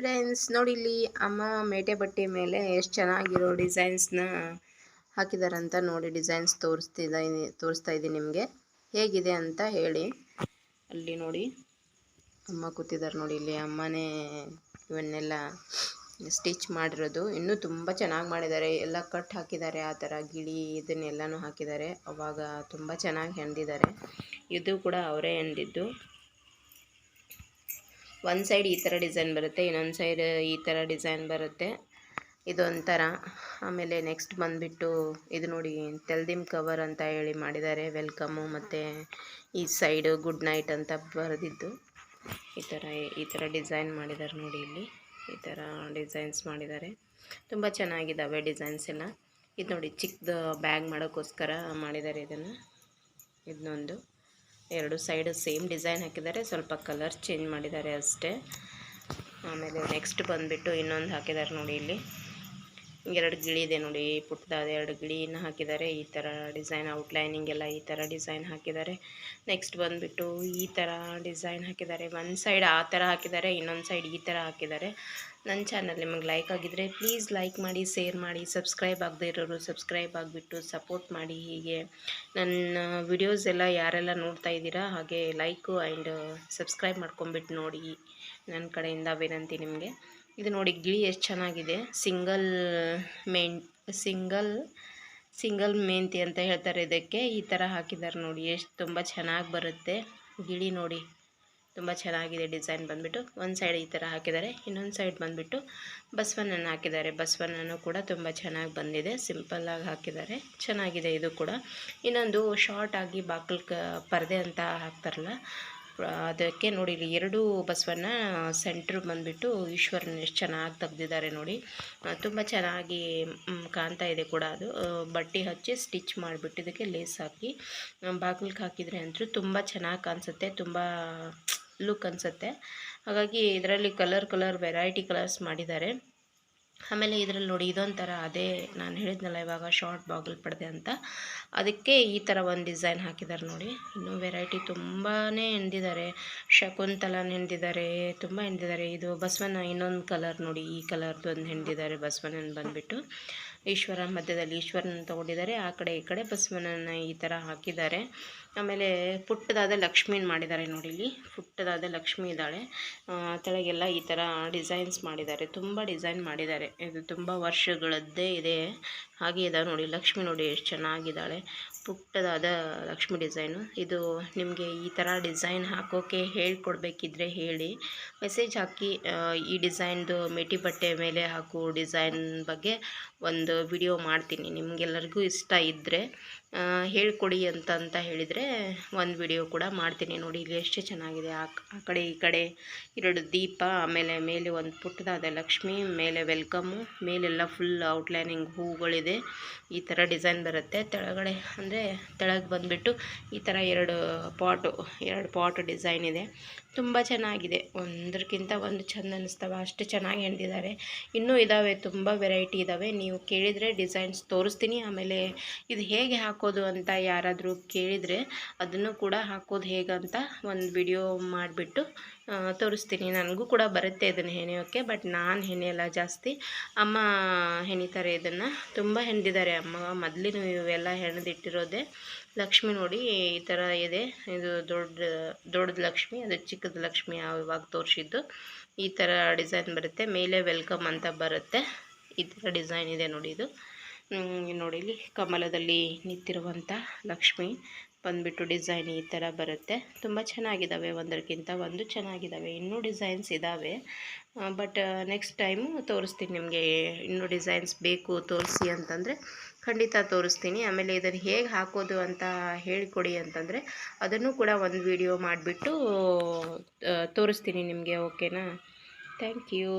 Friends ನೋಡಿ ಇಲ್ಲಿ ಅಮ್ಮ ಮೇಟೆ ಬಟ್ಟೆ ಮೇಲೆ ಎಷ್ಟು ಚೆನ್ನಾಗಿರೋ ಡಿಸೈನ್ಸ್ನ ಹಾಕಿದಾರಂತ ನೋಡಿ ಡಿಸೈನ್ಸ್ ತೋರಿಸ್ತಿದ್ದೀನಿ ತೋರಿಸ್ತಾ ಇದ್ದೀನಿ ನಿಮಗೆ. ಹೇಗಿದೆ ಅಂತ ಹೇಳಿ. ಅಲ್ಲಿ ನೋಡಿ ಅಮ್ಮ ಕೂತಿದ್ದಾರೆ ನೋಡಿ ಇಲ್ಲಿ. ಅಮ್ಮನೇ ಇವನ್ನೆಲ್ಲ ಸ್ಟಿಚ್ ಮಾಡಿರೋದು. ಇನ್ನೂ ತುಂಬ ಚೆನ್ನಾಗಿ ಮಾಡಿದ್ದಾರೆ. ಎಲ್ಲ ಕಟ್ ಹಾಕಿದ್ದಾರೆ. ಆ ಥರ ಗಿಳಿ ಇದನ್ನೆಲ್ಲನೂ ಹಾಕಿದ್ದಾರೆ. ಅವಾಗ ತುಂಬ ಚೆನ್ನಾಗಿ ಹೆಂದಿದ್ದಾರೆ ಇದು ಕೂಡ ಅವರೇ ಹೆಣ್ದಿದ್ದು. ಒಂದು ಸೈಡ್ ಈ ಥರ ಡಿಸೈನ್ ಬರುತ್ತೆ, ಇನ್ನೊಂದು ಸೈಡ್ ಈ ಥರ ಡಿಸೈನ್ ಬರುತ್ತೆ. ಇದೊಂಥರ. ಆಮೇಲೆ ನೆಕ್ಸ್ಟ್ ಬಂದುಬಿಟ್ಟು ಇದು ನೋಡಿ, ತೆಲ್ದಿಮ್ ಕವರ್ ಅಂತ ಹೇಳಿ ಮಾಡಿದ್ದಾರೆ ವೆಲ್ಕಮ್ಮು ಮತ್ತು ಈ ಸೈಡು ಗುಡ್ ನೈಟ್ ಅಂತ ಬರೆದಿದ್ದು. ಈ ಥರ ಈ ಥರ ಡಿಸೈನ್ ಮಾಡಿದ್ದಾರೆ ನೋಡಿ ಇಲ್ಲಿ. ಈ ಥರ ಡಿಸೈನ್ಸ್ ಮಾಡಿದ್ದಾರೆ. ತುಂಬ ಚೆನ್ನಾಗಿದ್ದಾವೆ ಡಿಸೈನ್ಸ್ ಎಲ್ಲ. ಇದು ನೋಡಿ ಚಿಕ್ಕದು ಬ್ಯಾಗ್ ಮಾಡೋಕ್ಕೋಸ್ಕರ ಮಾಡಿದ್ದಾರೆ ಇದನ್ನು. ಇದನ್ನೊಂದು ಎರಡು ಸೈಡ್ ಸೇಮ್ ಡಿಸೈನ್ ಹಾಕಿದ್ದಾರೆ. ಸ್ವಲ್ಪ ಕಲರ್ ಚೇಂಜ್ ಮಾಡಿದ್ದಾರೆ ಅಷ್ಟೇ. ಆಮೇಲೆ ನೆಕ್ಸ್ಟ್ ಬಂದುಬಿಟ್ಟು ಇನ್ನೊಂದು ಹಾಕಿದ್ದಾರೆ ನೋಡಿ ಇಲ್ಲಿ. ಎರಡು ಗಿಳಿ ಇದೆ ನೋಡಿ ಪುಟ್ಟದಾದ ಎರಡು ಗಿಳಿನ ಹಾಕಿದ್ದಾರೆ. ಈ ಥರ ಡಿಸೈನ್ ಔಟ್ಲೈನಿಂಗ್ ಎಲ್ಲ ಈ ಥರ ಡಿಸೈನ್ ಹಾಕಿದ್ದಾರೆ. ನೆಕ್ಸ್ಟ್ ಬಂದುಬಿಟ್ಟು ಈ ಥರ ಡಿಸೈನ್ ಹಾಕಿದ್ದಾರೆ. ಒಂದು ಸೈಡ್ ಆ ಥರ ಹಾಕಿದ್ದಾರೆ, ಇನ್ನೊಂದು ಸೈಡ್ ಈ ಥರ ಹಾಕಿದ್ದಾರೆ. ನನ್ನ ಚಾನಲ್ ನಿಮಗೆ ಲೈಕ್ ಆಗಿದ್ದರೆ ಪ್ಲೀಸ್ ಲೈಕ್ ಮಾಡಿ ಶೇರ್ ಮಾಡಿ ಸಬ್ಸ್ಕ್ರೈಬ್ ಆಗದೆ ಇರೋರು ಸಬ್ಸ್ಕ್ರೈಬ್ ಆಗಿಬಿಟ್ಟು ಸಪೋರ್ಟ್ ಮಾಡಿ ಹೀಗೆ. ನನ್ನ ವಿಡಿಯೋಸ್ ಎಲ್ಲ ಯಾರೆಲ್ಲ ನೋಡ್ತಾ ಇದ್ದೀರಾ, ಹಾಗೆ ಲೈಕು ಆ್ಯಂಡ್ ಸಬ್ಸ್ಕ್ರೈಬ್ ಮಾಡ್ಕೊಂಬಿಟ್ಟು ನೋಡಿ. ನನ್ನ ಕಡೆಯಿಂದ ವಿನಂತಿ ನಿಮಗೆ. ಇದು ನೋಡಿ ಗಿಳಿ ಎಷ್ಟು ಚೆನ್ನಾಗಿದೆ. ಸಿಂಗಲ್ ಮೇನ್, ಸಿಂಗಲ್ ಸಿಂಗಲ್ ಮೆಂತಿ ಅಂತ ಹೇಳ್ತಾರೆ ಇದಕ್ಕೆ. ಈ ಥರ ಹಾಕಿದ್ದಾರೆ ನೋಡಿ, ಎಷ್ಟು ತುಂಬ ಚೆನ್ನಾಗಿ ಬರುತ್ತೆ. ಗಿಳಿ ನೋಡಿ, ತುಂಬ ಚೆನ್ನಾಗಿದೆ ಡಿಸೈನ್ ಬಂದುಬಿಟ್ಟು. ಒಂದು ಸೈಡ್ ಈ ಥರ ಹಾಕಿದ್ದಾರೆ, ಇನ್ನೊಂದು ಸೈಡ್ ಬಂದುಬಿಟ್ಟು ಬಸವನನ್ನು ಹಾಕಿದ್ದಾರೆ. ಬಸವನನ್ನು ಕೂಡ ತುಂಬ ಚೆನ್ನಾಗಿ ಬಂದಿದೆ ಸಿಂಪಲ್ಲಾಗಿ ಹಾಕಿದ್ದಾರೆ. ಚೆನ್ನಾಗಿದೆ ಇದು ಕೂಡ. ಇನ್ನೊಂದು ಶಾರ್ಟಾಗಿ ಬಾಕಲ್ ಕ, ಪರದೆ ಅಂತ ಹಾಕ್ತಾರಲ್ಲ ಅದಕ್ಕೆ ನೋಡಿ ಇಲ್ಲಿ ಎರಡು ಬಸವನ್ನ ಸೆಂಟ್ರ್ ಬಂದುಬಿಟ್ಟು ಈಶ್ವರನ ಎಷ್ಟು ಚೆನ್ನಾಗಿ ತೆಗ್ದಿದ್ದಾರೆ ನೋಡಿ. ತುಂಬ ಚೆನ್ನಾಗಿ ಕಾಣ್ತಾ ಇದೆ ಕೂಡ ಅದು. ಬಟ್ಟೆ ಹಚ್ಚಿ ಸ್ಟಿಚ್ ಮಾಡಿಬಿಟ್ಟು ಇದಕ್ಕೆ ಲೇಸ್ ಹಾಕಿ ಬಾಗಿಲಿಗೆ ಹಾಕಿದರೆ ಅಂತೂ ತುಂಬ ಚೆನ್ನಾಗಿ ಕಾಣಿಸುತ್ತೆ, ತುಂಬ ಲುಕ್ ಅನಿಸುತ್ತೆ. ಹಾಗಾಗಿ ಇದರಲ್ಲಿ ಕಲರ್ ಕಲರ್ ವೆರೈಟಿ ಕಲರ್ಸ್ ಮಾಡಿದ್ದಾರೆ. ಆಮೇಲೆ ಇದರಲ್ಲಿ ನೋಡಿ ಇದೊಂಥರ ಅದೇ ನಾನು ಹೇಳಿದ್ನಲ್ಲ ಇವಾಗ ಶಾರ್ಟ್ ಬಾಗಲ್ ಪಡೆದೆ ಅಂತ. ಅದಕ್ಕೆ ಈ ಥರ ಒಂದು ಡಿಸೈನ್ ಹಾಕಿದ್ದಾರೆ ನೋಡಿ. ಇನ್ನೂ ವೆರೈಟಿ ತುಂಬಾ ಎಂದಿದ್ದಾರೆ ಶಕುಂತಲ ನೆಂದಿದ್ದಾರೆ ತುಂಬ ಎಂದಿದ್ದಾರೆ ಇದು ಬಸವನ ಇನ್ನೊಂದು ಕಲರ್ ನೋಡಿ, ಈ ಕಲರ್ದು ಒಂದು ಹಿಂದಿದ್ದಾರೆ ಬಸವನನ್ನು ಬಂದುಬಿಟ್ಟು. ಈಶ್ವರ ಮಧ್ಯದಲ್ಲಿ ಈಶ್ವರನ ತೊಗೊಂಡಿದ್ದಾರೆ ಆ ಕಡೆ ಈ ಕಡೆ ಬಸವನನ್ನು ಈ ಥರ ಹಾಕಿದ್ದಾರೆ ಆಮೇಲೆ ಪುಟ್ಟದಾದ ಲಕ್ಷ್ಮೀನ ಮಾಡಿದ್ದಾರೆ ನೋಡಿ ಇಲ್ಲಿ. ಪುಟ್ಟದಾದ ಲಕ್ಷ್ಮಿ ಇದ್ದಾಳೆ. ತೆಳಗೆಲ್ಲ ಈ ಥರ ಡಿಸೈನ್ಸ್ ಮಾಡಿದ್ದಾರೆ ತುಂಬ ಡಿಸೈನ್ ಮಾಡಿದ್ದಾರೆ ಇದು ತುಂಬ ವರ್ಷಗಳದ್ದೇ ಇದೆ. ಹಾಗೆ ಇದಾವೆ ನೋಡಿ, ಲಕ್ಷ್ಮಿ ನೋಡಿ ಎಷ್ಟು ಚೆನ್ನಾಗಿದ್ದಾಳೆ. ಪುಟ್ಟದಾದ ಲಕ್ಷ್ಮಿ ಡಿಸೈನು. ಇದು ನಿಮಗೆ ಈ ಥರ ಡಿಸೈನ್ ಹಾಕೋಕ್ಕೆ ಹೇಳ್ಕೊಡ್ಬೇಕಿದ್ರೆ ಹೇಳಿ. ಮೆಸೇಜ್ ಹಾಕಿ ಈ ಡಿಸೈನ್ದು ಮೇಟಿ ಬಟ್ಟೆ ಮೇಲೆ ಹಾಕೋ ಡಿಸೈನ್ ಬಗ್ಗೆ ಒಂದು ವಿಡಿಯೋ ಮಾಡ್ತೀನಿ. ನಿಮಗೆಲ್ಲರಿಗೂ ಇಷ್ಟ ಇದ್ದರೆ ಹೇಳ್ಕೊಡಿ ಅಂತ ಅಂತ ಹೇಳಿದರೆ ಒಂದು ವಿಡಿಯೋ ಕೂಡ ಮಾಡ್ತೀನಿ ನೋಡಿ, ಇಲ್ಲಿ ಎಷ್ಟು ಚೆನ್ನಾಗಿದೆ. ಆ ಕಡೆ, ಈ ಕಡೆ ಎರಡು ದೀಪ, ಆಮೇಲೆ ಮೇಲೆ ಒಂದು ಪುಟ್ಟದಾದ ಲಕ್ಷ್ಮಿ, ಮೇಲೆ ವೆಲ್ಕಮ್ಮು ಮೇಲೆಲ್ಲ ಫುಲ್ ಔಟ್ಲೈನಿಂಗ್ ಹೂಗಳಿದೆ. ಈ ಥರ ಡಿಸೈನ್ ಬರುತ್ತೆ. ತೆಳಗಡೆ ಅಂದರೆ ತೆಳಗೆ ಬಂದುಬಿಟ್ಟು ಈ ಥರ ಎರಡು ಪಾಟು ಎರಡು ಪಾಟ್ ಡಿಸೈನ್ ಇದೆ. ತುಂಬ ಚೆನ್ನಾಗಿದೆ. ಒಂದಕ್ಕಿಂತ ಒಂದು ಚೆಂದ ಅನ್ನಿಸ್ತವೆ ಅಷ್ಟು ಚೆನ್ನಾಗಿ ಹೆಣ್ದಿದ್ದಾರೆ ಇನ್ನೂ ಇದ್ದಾವೆ ತುಂಬ ವೆರೈಟಿ ಇದ್ದಾವೆ ನೀವು ಕೇಳಿದರೆ ಡಿಸೈನ್ಸ್ ತೋರಿಸ್ತೀನಿ. ಆಮೇಲೆ ಇದು ಹೇಗೆ ಹಾಕೋದು ಅಂತ ಯಾರಾದರೂ ಕೇಳಿದರೆ ಅದನ್ನು ಕೂಡ ಹಾಕೋದು ಹೇಗಂತ ಒಂದು ವಿಡಿಯೋ ಮಾಡಿಬಿಟ್ಟು ತೋರಿಸ್ತೀನಿ. ನನಗೂ ಕೂಡ ಬರುತ್ತೆ ಇದನ್ನು ಹೆಣೆಯೋಕ್ಕೆ ಬಟ್ ನಾನು ಹೆಣೆಯಲ್ಲ ಜಾಸ್ತಿ. ಅಮ್ಮ ಹೆಣಿತಾರೆ ಇದನ್ನು. ತುಂಬ ಹೆಣ್ದಿದ್ದಾರೆ ಅಮ್ಮ. ಮೊದಲಿನ ಇವೆಲ್ಲ ಹೆಣ್ದಿಟ್ಟಿರೋದೆ ಲಕ್ಷ್ಮಿ ನೋಡಿ, ಈ ಥರ ಇದೆ. ಇದು ದೊಡ್ಡ ದೊಡ್ಡದು ಲಕ್ಷ್ಮಿ, ಅದು ಚಿಕ್ಕದ ಲಕ್ಷ್ಮಿ ಇವಾಗ ತೋರಿಸಿದ್ದು. ಈ ಥರ ಡಿಸೈನ್ ಬರುತ್ತೆ. ಮೇಲೆ ವೆಲ್ಕಮ್ ಅಂತ ಬರುತ್ತೆ. ಈ ಥರ ಡಿಸೈನ್ ಇದೆ ನೋಡಿ ಇದು. ನೋಡಿ, ಇಲ್ಲಿ ಕಮಲದಲ್ಲಿ ನಿಂತಿರುವಂಥ ಲಕ್ಷ್ಮಿ ಬಂದುಬಿಟ್ಟು ಡಿಸೈನ್ ಈ ಥರ ಬರುತ್ತೆ. ತುಂಬ ಚೆನ್ನಾಗಿದ್ದಾವೆ ಒಂದಕ್ಕಿಂತ ಒಂದು ಚೆನ್ನಾಗಿದ್ದಾವೆ ಇನ್ನೂ ಡಿಸೈನ್ಸ್ ಇದ್ದಾವೆ ಬಟ್ ನೆಕ್ಸ್ಟ್ ಟೈಮು ತೋರಿಸ್ತೀನಿ ನಿಮಗೆ ಇನ್ನೂ ಡಿಸೈನ್ಸ್ ಬೇಕು ತೋರಿಸಿ ಅಂತಂದರೆ ಖಂಡಿತ ತೋರಿಸ್ತೀನಿ. ಆಮೇಲೆ ಇದನ್ನು ಹೇಗೆ ಹಾಕೋದು ಅಂತ ಹೇಳಿಕೊಡಿ ಅಂತಂದರೆ ಅದನ್ನು ಕೂಡ ಒಂದು ವಿಡಿಯೋ ಮಾಡಿಬಿಟ್ಟು ತೋರಿಸ್ತೀನಿ ನಿಮಗೆ ಓಕೆನಾ ಥ್ಯಾಂಕ್ ಯು